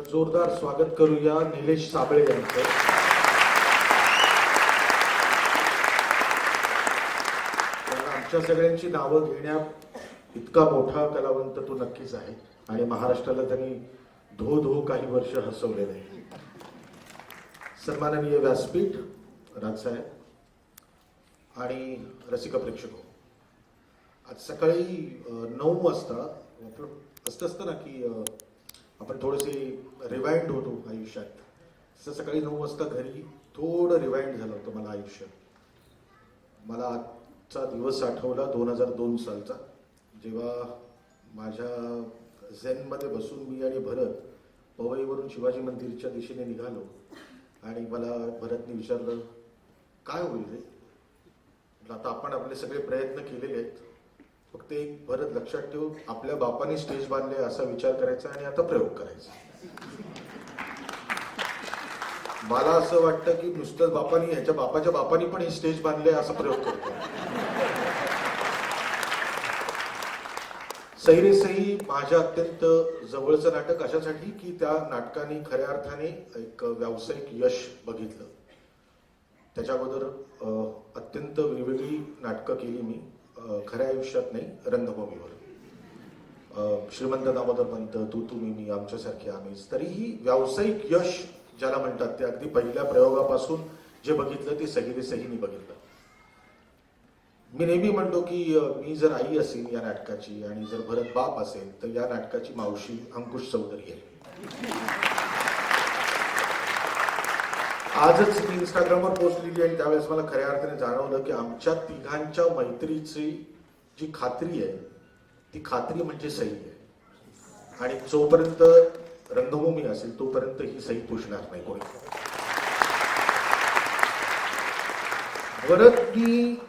तर जोरदार स्वागत करूया निलेश साबळे यांचं. आमच्या सगळ्यांची नावं घेण्यात इतका मोठा कलावंत तो नक्कीच आहे. आणि महाराष्ट्राला त्यांनी धो धो काही वर्ष हसवलेलं आहे. सन्माननीय व्यासपीठ राजसाहेब आणि रसिक प्रेक्षक. हो. आज सकाळी नऊ वाजता असतं असतं ना की आपण थोडेसे रिवाइंड होतो आयुष्यात. जसं सकाळी नऊ वाजता घरी थोडं रिवाइंड झालं होतं मला आयुष्य. मला आजचा दिवस आठवला दोन हजार दोन सालचा. जेव्हा माझ्या झेनमध्ये बसून मी आणि भरत पवईवरून शिवाजी मंदिरच्या दिशेने निघालो आणि मला भरतने विचारलं काय होईल रे? आता आपण आपले सगळे प्रयत्न केलेले आहेत. फक्त एक परत लक्षात ठेवून आपल्या बापाने स्टेज बांधले असा विचार करायचा आणि आता प्रयोग करायचा. मला असं वाटतं की नुसतंच बापानी ह्याच्या बापाच्या बापानी पण हे स्टेज बांधले असा प्रयोग करतो सैरे सही माझ्या अत्यंत जवळचं नाटक अशासाठी की त्या नाटकाने खऱ्या अर्थाने एक व्यावसायिक यश बघितलं. त्याच्या अगोदर अत्यंत वेगवेगळी नाटकं केली मी. खऱ्या आयुष्यात नाही रंगभूमीवर. श्रीमंत दामोदर पंत तू तुम्ही मी आमच्यासारखे आम्हीच. तरीही व्यावसायिक यश ज्याला म्हणतात ते अगदी पहिल्या प्रयोगापासून जे बघितलं ते सहिरे सहीने बघितलं. मी नेहमी म्हणतो की मी जर आई असेल या नाटकाची आणि जर भरत बाप असेल तर या नाटकाची मावशी अंकुश चौधरी आहे. आजच इंस्टाग्रामवर पोस्ट लिहिली आणि त्यावेळेस मला खऱ्या अर्थाने जाणवलं की आमच्या तिघांच्या मैत्रीची जी खात्री आहे ती खात्री म्हणजे सही आहे. आणि जोपर्यंत रंगभूमी असेल तोपर्यंत ही सही पुसणार नाही कोणी. भरतनी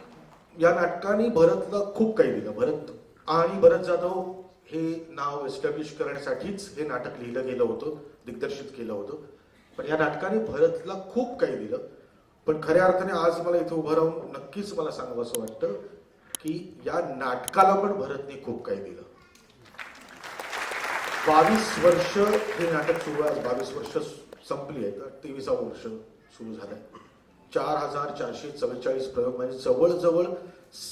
या नाटकाने भरतला खूप काही दिलं. भरत आणि भरत जाधव हे नाव एस्टॅब्लिश करण्यासाठीच हे नाटक लिहिलं गेलं होतं दिग्दर्शित केलं होतं. पण या नाटकाने भरतला खूप काही दिलं. पण खऱ्या अर्थाने आज मला इथे उभं राहून नक्कीच मला सांगावं असं वाटतं की या नाटकाला पण भरतने खूप काही दिलं. बावीस वर्ष हे नाटक सुरू आहे. बावीस वर्ष संपली आहेत तेवीसा वर्ष सुरू झालंय. चार हजार चारशे चव्वेचाळीस प्रयोग म्हणजे जवळजवळ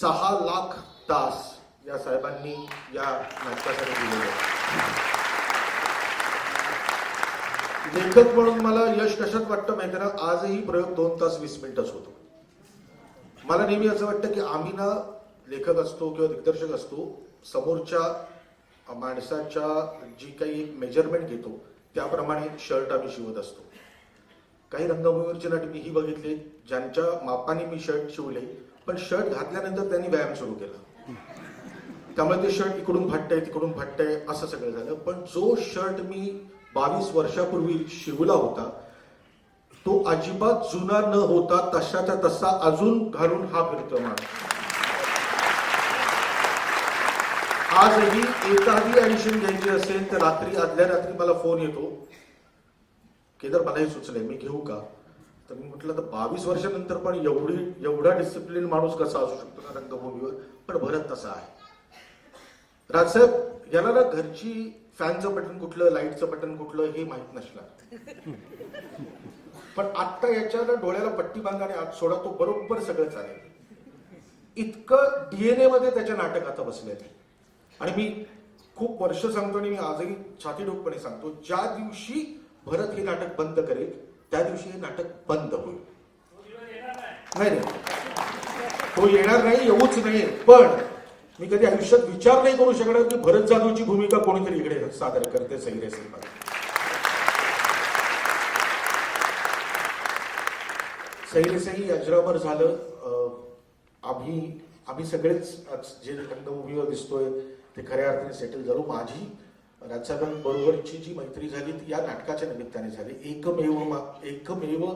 सहा लाख तास या साहेबांनी या नाटकासाठी दिलेले आहेत. लेखक म्हणून मला यश कशात वाटतं माहिती ना आजही प्रयोग दोन तास वीस मिनिटच होतो. मला नेहमी असं वाटतं की आम्ही ना लेखक असतो किंवा दिग्दर्शक असतो समोरच्या माणसाच्या जी काही एक मेजरमेंट घेतो त्याप्रमाणे शर्ट आम्ही शिवत असतो. काही रंगभूमीवरचे मी मीही बघितले ज्यांच्या मापाने मी शर्ट शिवले पण शर्ट घातल्यानंतर त्यांनी व्यायाम सुरू केला. त्यामुळे ते शर्ट इकडून फाटतंय तिकडून फाटतंय असं सगळं झालं. पण जो शर्ट मी बावीस वर्षापूर्वी शिवला होता. तो अजिबात जुना न होता तशाचा तसा अजून घालून हा फिरतो माणूस आजही एखादी ऍडिशन घ्यायची असेल तर रात्री आदल्या रात्री मला फोन येतो. केदार मलाही सुचलंय मी घेऊ का? तर मी म्हटलं तर बावीस वर्षानंतर पण एवढी एवढा डिसिप्लिन माणूस कसा असू शकतो ना रंगभूमीवर? पण भरत तसा आहे. राजसाहेब याला ना घरची फॅनचं बटन कुठलं लाईटचं बटन कुठलं हे माहीत नसणार. पण आत्ता याच्याला डोळ्याला पट्टी बांधा आणि आत सोडा तो बरोबर सगळं चालेल. इतकं डीएनए मध्ये त्याच्या नाटक आता बसलेलं आणि मी खूप वर्ष सांगतो आणि मी आजही छातीडोकपणे सांगतो ज्या दिवशी भरत हे नाटक बंद करेल त्या दिवशी हे नाटक बंद होईल. नाही. तो येणार नाही येऊच नाही. पण मी कधी आयुष्यात विचार नाही करू शकणार की भरत जाधवची भूमिका कोणीतरी इकडे सादर करते सैरे सिनेमात सैरेसही अजरावर झालं. आम्ही आम्ही सगळेच जे रंगभूमीवर दिसतोय ते खऱ्या अर्थाने सेटल झालो. माझी राजसाहेबांबरोबरची जी मैत्री झाली ती या नाटकाच्या निमित्ताने झाली. एकमेव एकमेव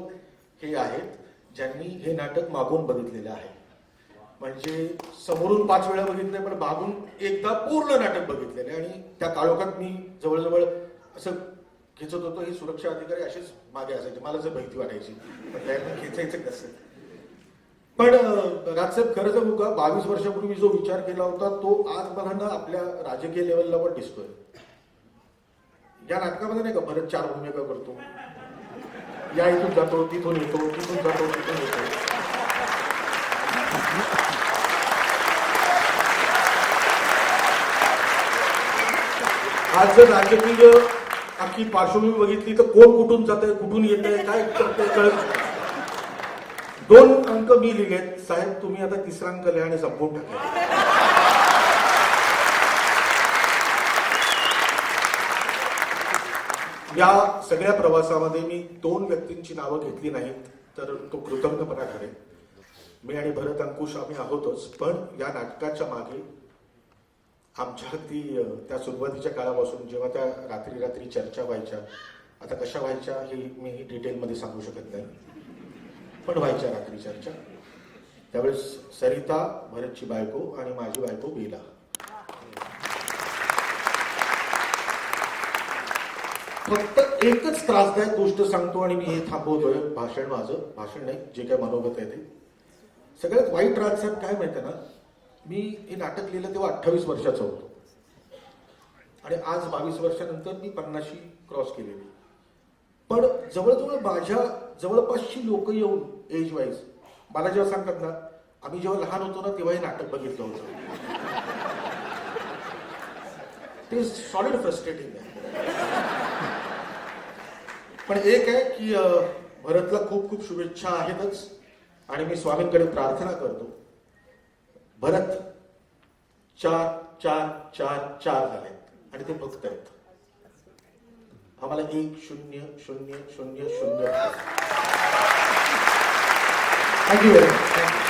हे आहेत ज्यांनी हे नाटक मागून बघितलेलं आहे. म्हणजे समोरून पाच वेळा बघितलंय पण मागून एकदा पूर्ण नाटक बघितलेले आणि त्या काळोखात मी जवळजवळ असं खेचत होतो हे सुरक्षा अधिकारी असेच मागे असायचे मला जर भीती वाटायची पण त्यांना खेचायचं कसं? पण राजसाहेब खरं जर का बावीस वर्षापूर्वी जो विचार केला होता तो आज मला ना आपल्या राजकीय लेवलला पण दिसतोय. या नाटकामध्ये नाही का भरत चार भूमिका करतो. या इथून जातो तिथून येतो तिथून जातो तिथून येतो. आज जर राजकीय अख्खी पार्श्वभूमी बघितली तर कोण कुठून जात आहे कुठून येत आहे काय कळत दोन अंक मी लिहिलेत. साहेब तुम्ही आता तिसरा अंक लिहा आणि संपवून टाकले या सगळ्या प्रवासामध्ये मी दोन व्यक्तींची नावं घेतली नाहीत तर तो कृतज्ञपणा ठरेल मी आणि भरत अंकुश आम्ही आहोतच पण या नाटकाच्या मागे आमच्या ती त्या सुरुवातीच्या काळापासून जेव्हा त्या रात्री रात्री चर्चा व्हायच्या आता कशा व्हायच्या हे मी डिटेलमध्ये सांगू शकत नाही. पण व्हायच्या रात्री चर्चा. त्यावेळेस सरिता भरतची बायको आणि माझी बायको बेला फक्त एकच त्रासदायक गोष्ट सांगतो आणि मी हे थांबवतोय भाषण माझं. भाषण नाही जे काय मनोगत आहे ते. सगळ्यात वाईट राज काय माहिती ना? मी हे नाटक लिहिलं तेव्हा अठ्ठावीस वर्षाचं होतो. आणि आज बावीस वर्षानंतर मी पन्नाशी क्रॉस केलेली. पण जवळजवळ माझ्या जवळपासची लोक येऊन एज वाईज मला जेव्हा सांगतात ना आम्ही जेव्हा लहान होतो ना तेव्हा हे नाटक बघितलं होतं. ते सॉलिड फ्रस्ट्रेटिंग आहे. पण एक आहे की भरतला खूप खूप शुभेच्छा आहेतच. आणि मी स्वामींकडे प्रार्थना करतो. भरत चार चार चार चार झाले. आणि ते बघत आहेत. आम्हाला एक शून्य शून्य शून्य शून्य थँक्यू व्हेरी मच